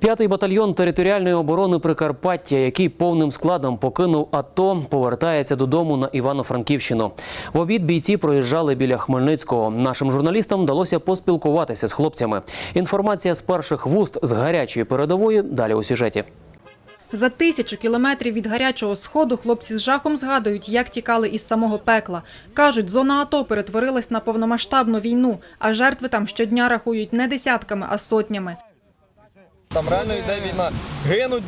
П'ятий батальйон територіальної оборони Прикарпаття, який повним складом покинув АТО, повертається додому на Івано-Франківщину. В обід бійці проїжджали біля Хмельницького. Нашим журналістам вдалося поспілкуватися з хлопцями. Інформація з перших вуст з гарячої передової далі у сюжеті. За тисячу кілометрів від гарячого сходу хлопці з жахом згадують, як тікали із самого пекла. Кажуть, зона АТО перетворилась на повномасштабну війну, а жертви там щодня рахують не десятками, а сотнями. Там реально йде війна. Гинуть,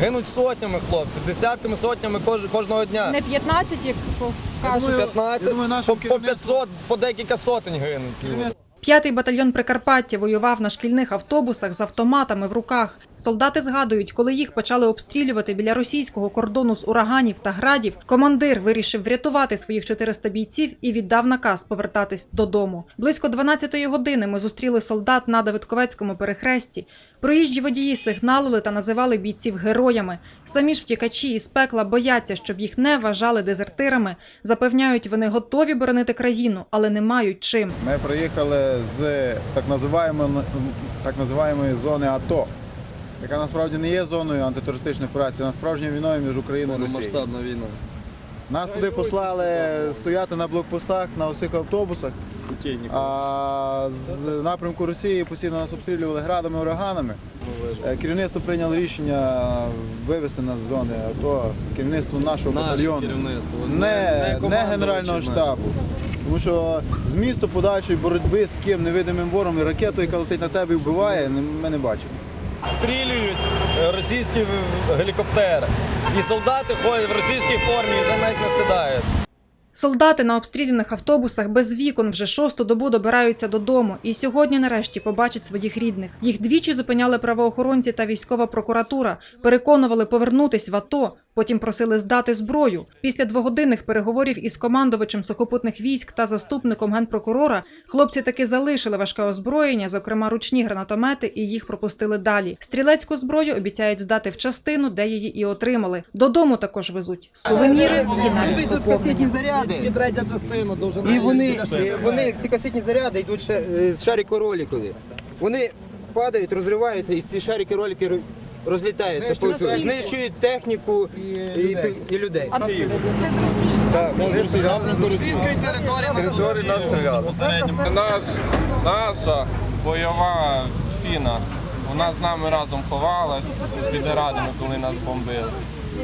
гинуть сотнями хлопці, десятками, сотнями кож- кожного дня. Не 15, як Кажуть, 15, думаю, нашим по, по 500, по декілька сотень гинуть. П'ятий батальйон Прикарпаття воював на шкільних автобусах з автоматами в руках. Солдати згадують, коли їх почали обстрілювати біля російського кордону з ураганів та градів, командир вирішив врятувати своїх 400 бійців і віддав наказ повертатись додому. Близько 12-ї години ми зустріли солдат на Давидковецькому перехресті. Проїжджі водії сигналили та називали бійців героями. Самі ж втікачі із пекла бояться, щоб їх не вважали дезертирами. Запевняють, вони готові боронити країну, але не мають чим. Ми приїхали з так називаємої, так називаємої зони АТО, яка насправді не є зоною антитерористичної операції, вона справжньою війною між Україною і Росією. Масштабна війна. Нас туди послали стояти на блокпостах на усіх автобусах, а з напрямку Росії постійно нас обстрілювали градами, ураганами. Е, Керівництво прийняло рішення вивезти нас з зони АТО, керівництво нашого батальйону. не, не Генерального штабу. Тому що з місту подальшої боротьби з ким невидимим ворогом і ракетою, яка летить на тебе і вбиває, не- ми не бачимо. Стрілюють е, російські гелікоптери. І солдати ходять в російській формі і вже навіть не стидаються. Солдати на обстріляних автобусах без вікон вже шосту добу добираються додому і сьогодні нарешті побачать своїх рідних. Їх двічі зупиняли правоохоронці та військова прокуратура, переконували повернутись в АТО, потім просили здати зброю. Після двогодинних переговорів із командувачем сухопутних військ та заступником генпрокурора хлопці таки залишили важке озброєння, зокрема ручні гранатомети, і їх пропустили далі. Стрілецьку зброю обіцяють здати в частину, де її і отримали. Додому також везуть сувеніри і навіть касетні заряди, третя частина і вони, вони ці касетні заряди йдуть ще е, з шарико-ролікові. Вони падають, розриваються, і ці шарики-ролики роз- розлітаються повсюди. Знищують техніку і, і людей. А це, це з Росії. Так, Російської території території нас стріляли. Наш, наша бойова всіна. Вона з нами разом ховалась під радами, коли нас бомбили.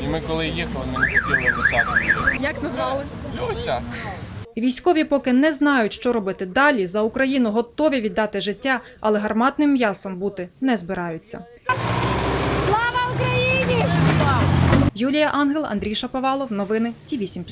І ми коли їхали, ми не хотіли лишати її. Як назвали? Люся. Військові поки не знають, що робити далі. За Україну готові віддати життя, але гарматним м'ясом бути не збираються. Юлія Ангел, Андрій Шаповалов. Новини Ті 8